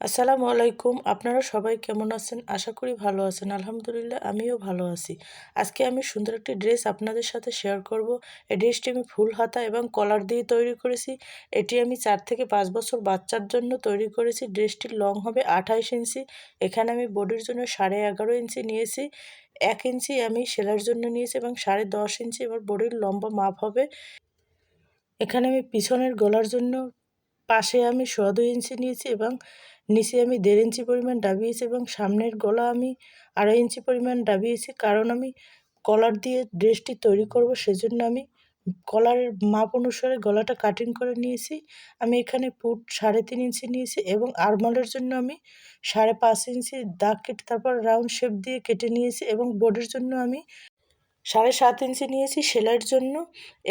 আসসালামু আলাইকুম। আপনারা সবাই কেমন আছেন? আশা করি ভালো আছেন। আলহামদুলিল্লাহ, আমিও ভালো আছি। আজকে আমি সুন্দর একটি ড্রেস আপনাদের সাথে শেয়ার করব। এই ড্রেসটি আমি ফুল হাতা এবং কলার দিয়ে তৈরি করেছি। এটি আমি চার থেকে পাঁচ বছর বাচ্চার জন্য তৈরি করেছি। ড্রেসটির লং হবে আঠাইশ ইঞ্চি। এখানে আমি বডির জন্য সাড়ে এগারো ইঞ্চি নিয়েছি। এক ইঞ্চি আমি সেলার জন্য নিয়েছি এবং সাড়ে দশ ইঞ্চি এবার বডির লম্বা মাপ হবে। এখানে আমি পিছনের গলার জন্য পাশে আমি সোয়া দুই ইঞ্চি নিয়েছি এবং নিচে আমি দেড় ইঞ্চি পরিমাণ ডাবিয়েছি এবং সামনের গলা আমি আড়াই ইঞ্চি পরিমাণ ডাবিয়েছি। কারণ আমি কলার দিয়ে ড্রেসটি তৈরি করব সেজন্য আমি কলারের মাপ অনুসারে গলাটা কাটিং করে নিয়েছি। আমি এখানে পুট সাড়ে তিন ইঞ্চি নিয়েছি এবং আরমলের জন্য আমি সাড়ে পাঁচ ইঞ্চি দাগ কেটে তারপর রাউন্ড শেপ দিয়ে কেটে নিয়েছি এবং বোর্ডের জন্য আমি সাড়ে সাত ইঞ্চি নিয়েছি সেলাইয়ের জন্য।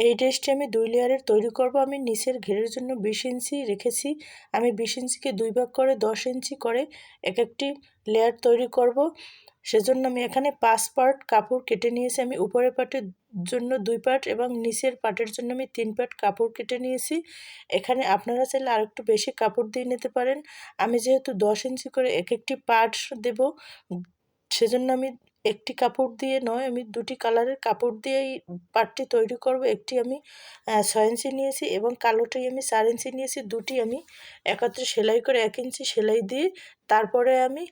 এই ড্রেসটি আমি দুই লেয়ারের তৈরি করব। আমি নিচের ঘেরের জন্য বিশ ইঞ্চি রেখেছি। আমি বিশ ইঞ্চিকে দুই ভাগ করে দশ ইঞ্চি করে এক একটি লেয়ার তৈরি করব। সেজন্য আমি এখানে পাঁচ পার্ট কাপড় কেটে নিয়েছি। আমি উপরের পার্টের জন্য দুই পার্ট এবং নিচের পার্টের জন্য আমি তিন পার্ট কাপড় কেটে নিয়েছি। এখানে আপনারা চাইলে আরেকটু বেশি কাপড় দিয়ে নিতে পারেন। আমি যেহেতু দশ ইঞ্চি করে এক একটি পার্ট দেব, সেজন্য আমি একটি কাপড় দিয়ে নয়, আমি দুটি কালারের কাপড় দিয়ে এই পাটটি তৈরি করব। একটি আমি ছয় ইঞ্চি নিয়েছি এবং কালোটাই আমি চার ইঞ্চি নিয়েছি। দুটি আমি একত্রে সেলাই করে এক ইঞ্চি সেলাই দিয়ে তারপরে আমি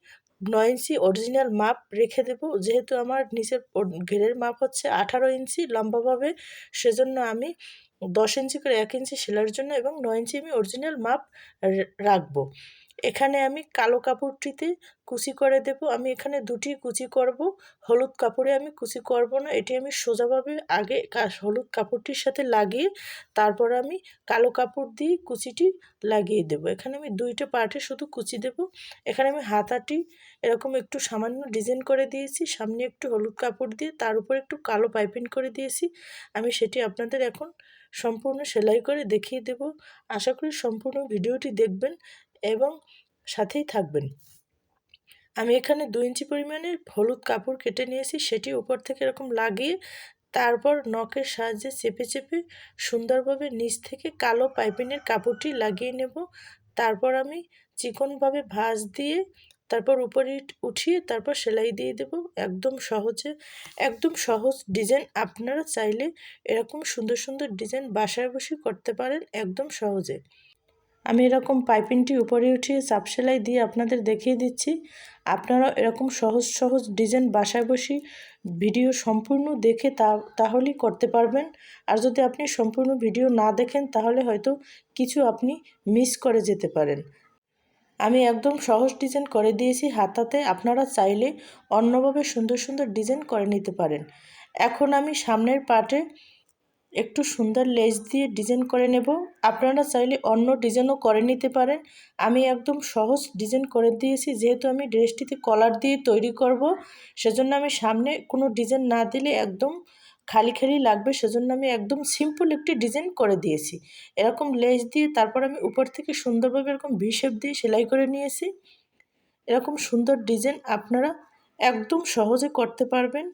নয় ইঞ্চি অরিজিনাল মাপ রেখে দেব। যেহেতু আমার নিচের ঘেরের মাপ হচ্ছে আঠারো ইঞ্চি, লম্বাভাবে সেজন্য আমি দশ ইঞ্চি করে এক ইঞ্চি সেলাইয়ের জন্য এবং নয় ইঞ্চি আমি অরিজিনাল মাপ রাখব। এখানে আমি কালো কাপড়টিতে কুচি করে দেব। আমি এখানে দুটি কুচি করব। হলুদ কাপড়ে আমি কুচি করব না। এটি আমি সোজাভাবে আগে হলুদ কাপড়টির সাথে লাগিয়ে তারপর আমি কালো কাপড় দিয়ে কুচিটি লাগিয়ে দেব। এখানে আমি দুইটা পার্টে শুধু কুচি দেব। এখানে আমি হাতাটি এরকম একটু সামান্য ডিজাইন করে দিয়েছি। সামনে একটু হলুদ কাপড় দিয়ে তার উপর একটু কালো পাইপিং করে দিয়েছি। আমি সেটি আপনাদের এখন সম্পূর্ণ সেলাই করে দেখিয়ে দেব। আশা করি সম্পূর্ণ ভিডিওটি দেখবেন। এবং সাথেই থাকবেন। আমি এখানে দু ইঞ্চি পরিমাণের হলুদ কাপড় কেটে নিয়েছি, সেটি উপর থেকে এরকম লাগিয়ে তারপর নখের সাহায্যে চেপে চেপে সুন্দরভাবে নিচ থেকে কালো পাইপিনের কাপড়টি লাগিয়ে নেব। তারপর আমি চিকনভাবে ভাঁজ দিয়ে তারপর উপরে উঠিয়ে তারপর সেলাই দিয়ে দেব। একদম সহজে, একদম সহজ ডিজাইন। আপনারা চাইলে এরকম সুন্দর সুন্দর ডিজাইন বাসায় বসে করতে পারেন একদম সহজে। আমি এরকম পাইপিংটি উপরে উঠিয়ে চাপ সেলাই দিয়ে আপনাদের দেখিয়ে দিচ্ছি। আপনারা এরকম সহজ সহজ ডিজাইন বাসায় বসি ভিডিও সম্পূর্ণ দেখে তা, তাহলেই করতে পারবেন। আর যদি আপনি সম্পূর্ণ ভিডিও না দেখেন, তাহলে হয়তো কিছু আপনি মিস করে যেতে পারেন। আমি একদম সহজ ডিজাইন করে দিয়েছি হাতাতে, আপনারা চাইলে অন্যভাবে সুন্দর সুন্দর ডিজাইন করে নিতে পারেন। এখন আমি সামনের পার্টে একটু সুন্দর লেস দিয়ে ডিজাইন করে নেব। আপনারা চাইলে অন্য ডিজাইনও করে নিতে পারেন। আমি একদম সহজ ডিজাইন করে দিয়েছি। যেহেতু আমি ড্রেসটিতে কলার দিয়ে তৈরি করব, সেজন্য আমি সামনে কোনো ডিজাইন না দিলে একদম খালি খালি লাগবে। সেজন্য আমি একদম সিম্পল একটি ডিজাইন করে দিয়েছি। এরকম লেস দিয়ে তারপর আমি উপর থেকে সুন্দরভাবে এরকম ভি শেপ দিয়ে সেলাই করে নিয়েছি। এরকম সুন্দর ডিজাইন আপনারা একদম সহজে করতে পারবেন।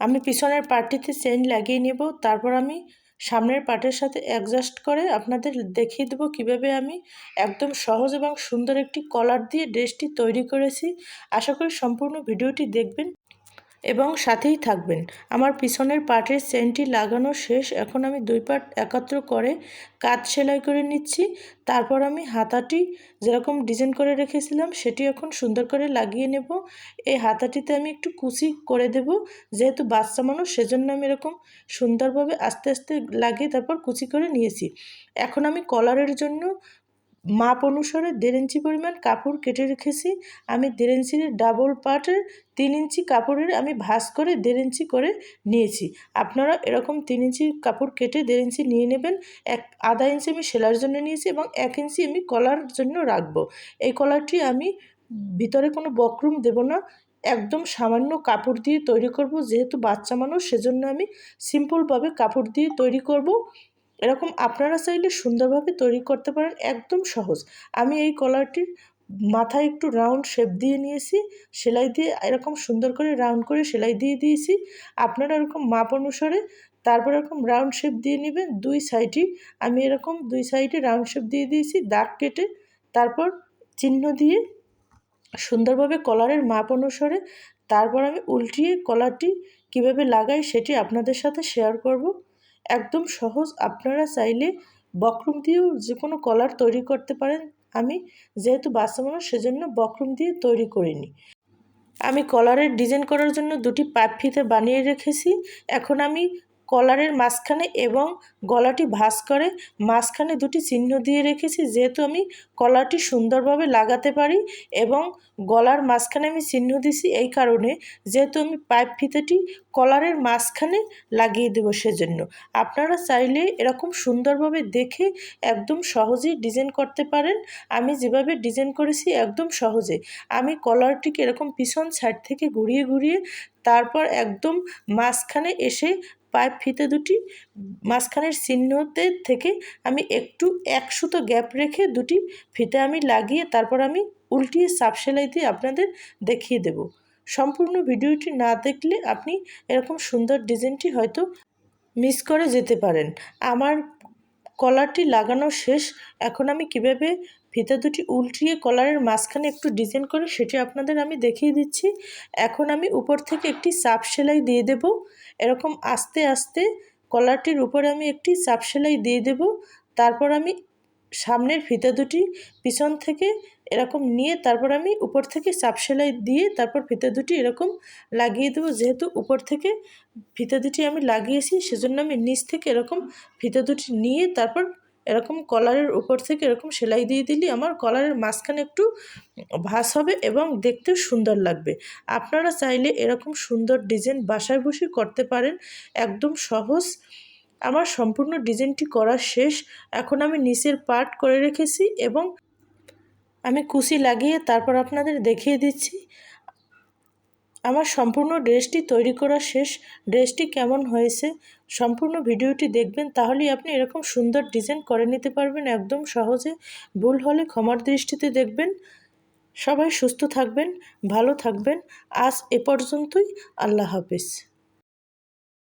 আমি পিছনের পার্টিতে চেন লাগিয়ে নেব। তারপর আমি সামনের পার্টের সাথে অ্যাডজাস্ট করে আপনাদের দেখিয়ে দেবো কীভাবে আমি একদম সহজ এবং সুন্দর একটি কলার দিয়ে ড্রেসটি তৈরি করেছি। আশা করি সম্পূর্ণ ভিডিওটি দেখবেন। এবং সাথেই থাকবেন। আমার পিছনের পাটের চেনটি লাগানো শেষ। এখন আমি দুই পাট একাত্র করে কাজ সেলাই করে নিচ্ছি। তারপর আমি হাতাটি যেরকম ডিজাইন করে রেখেছিলাম, সেটি এখন সুন্দর করে লাগিয়ে নেব। এই হাতাটিতে আমি একটু কুচি করে দেব। যেহেতু বাচ্চা মানুষ, সেজন্য আমি এরকম সুন্দরভাবে আস্তে আস্তে লাগিয়ে তারপর কুচি করে নিয়েছি। এখন আমি কলারের জন্য মাপ অনুসারে দেড় ইঞ্চি পরিমাণ কাপড় কেটে রেখেছি। আমি দেড় ইঞ্চির ডাবল পার্টের তিন ইঞ্চি কাপড়ের আমি ভাস করে দেড় ইঞ্চি করে নিয়েছি। আপনারা এরকম তিন ইঞ্চি কাপড় কেটে দেড় ইঞ্চি নিয়ে নেবেন। এক, আধা ইঞ্চি আমি সেলার জন্য নিয়েছি এবং এক ইঞ্চি আমি কলার জন্য রাখব। এই কলারটি আমি ভিতরে কোনো বকরুম দেব না। একদম সামান্য কাপড় দিয়ে তৈরি করব। যেহেতু বাচ্চা মানুষ, সেজন্য আমি সিম্পলভাবে কাপড় দিয়ে তৈরি করব। এরকম আপনারা চাইলে সুন্দরভাবে তৈরি করতে পারেন, একদম সহজ। আমি এই কলারটির মাথায় একটু রাউন্ড শেপ দিয়ে নিয়েছি, সেলাই দিয়ে এরকম সুন্দর করে রাউন্ড করে সেলাই দিয়ে দিয়েছি। আপনারা এরকম মাপ অনুসারে তারপর এরকম রাউন্ড শেপ দিয়ে নেবেন, দুই সাইডই। আমি এরকম দুই সাইডে রাউন্ড শেপ দিয়ে দিয়েছি, দাগ কেটে। তারপর চিহ্ন দিয়ে সুন্দরভাবে কলারের মাপ অনুসারে তারপর আমি উল্টিয়ে কলারটি কীভাবে লাগাই সেটি আপনাদের সাথে শেয়ার করব। একদম সহজ। আপনারা চাইলে বক্রম দিয়েও যে কোনো কলার তৈরি করতে পারেন। আমি যেহেতু বাচ্চা মানুষ সেজন্য বক্রম দিয়ে তৈরি করিনি। আমি কলারের ডিজাইন করার জন্য দুটি পাইপ ফিতে বানিয়ে রেখেছি। এখন আমি কলারের মাঝখানে এবং গলাটি ভাঁজ করে, মাঝখানে দুটি চিহ্ন দিয়ে রেখেছি যেহেতু আমি কলারটি সুন্দরভাবে লাগাতে পারি এবং গলার মাঝখানে আমি চিহ্ন দিছি এই কারণে যেহেতু আমি পাইপ ফিতেটি কলারের মাঝখানে লাগিয়ে দেবো সেজন্য। আপনারা চাইলে এরকম সুন্দরভাবে দেখে একদম সহজেই ডিজাইন করতে পারেন। আমি যেভাবে ডিজাইন করেছি একদম সহজে। আমি কলারটিকে এরকম পিছন সাইড থেকে ঘুরিয়ে ঘুরিয়ে তারপর একদম মাঝখানে এসে পাইপ ফিতে দুটি, মাঝখানের চিহ্নতে থেকে আমি একটু এক সুতো গ্যাপ রেখে দুটি ফিতে আমি লাগিয়ে তারপর আমি উল্টিয়ে সাপ সেলাই দিয়ে আপনাদের দেখিয়ে দেব। সম্পূর্ণ ভিডিওটি না দেখলে আপনি এরকম সুন্দর ডিজাইনটি হয়তো মিস করে যেতে পারেন। আমার কলারটি লাগানো শেষ, এখন আমি কীভাবে ফিতা দুটি উল্টিয়ে কলারের মাঝখানে একটু ডিজাইন করে সেটি আপনাদের আমি দেখিয়ে দিচ্ছি। এখন আমি উপর থেকে একটি সাপ সেলাই দিয়ে দেব। এরকম আস্তে আস্তে কলারটির উপরে আমি একটি চাপ সেলাই দিয়ে দেব। তারপর আমি সামনের ফিতা দুটি, পিছন থেকে এরকম নিয়ে তারপর আমি উপর থেকে চাপ সেলাই দিয়ে তারপর ফিতা দুটি এরকম লাগিয়ে দেবো। যেহেতু উপর থেকে ফিতা দুটি আমি লাগিয়েছি, সেজন্য আমি নিচ থেকে এরকম ফিতা দুটি নিয়ে তারপর এরকম কলারের উপর থেকে এরকম সেলাই দিয়ে দিলে আমার কলারের মাঝখানে একটু ভাস হবে এবং দেখতেও সুন্দর লাগবে। আপনারা চাইলে এরকম সুন্দর ডিজাইন বাসায় বসে করতে পারেন। একদম সহজ। আমার সম্পূর্ণ ডিজাইনটি করা শেষ। এখন আমি নিচের পার্ট করে রেখেছি এবং আমি কুচি লাগিয়ে তারপর আপনাদের দেখিয়ে দিচ্ছি। আমার সম্পূর্ণ ড্রেসটি তৈরি করা শেষ। ড্রেসটি কেমন হয়েছে? সম্পূর্ণ ভিডিওটি দেখবেন, তাহলেই আপনি এরকম সুন্দর ডিজাইন করে নিতে পারবেন। একদম সহজে ভুল হলে ক্ষমার দৃষ্টিতে দেখবেন। সবাই সুস্থ থাকবেন, ভালো থাকবেন। আজ এ পর্যন্তই। আল্লাহ হাফিজ।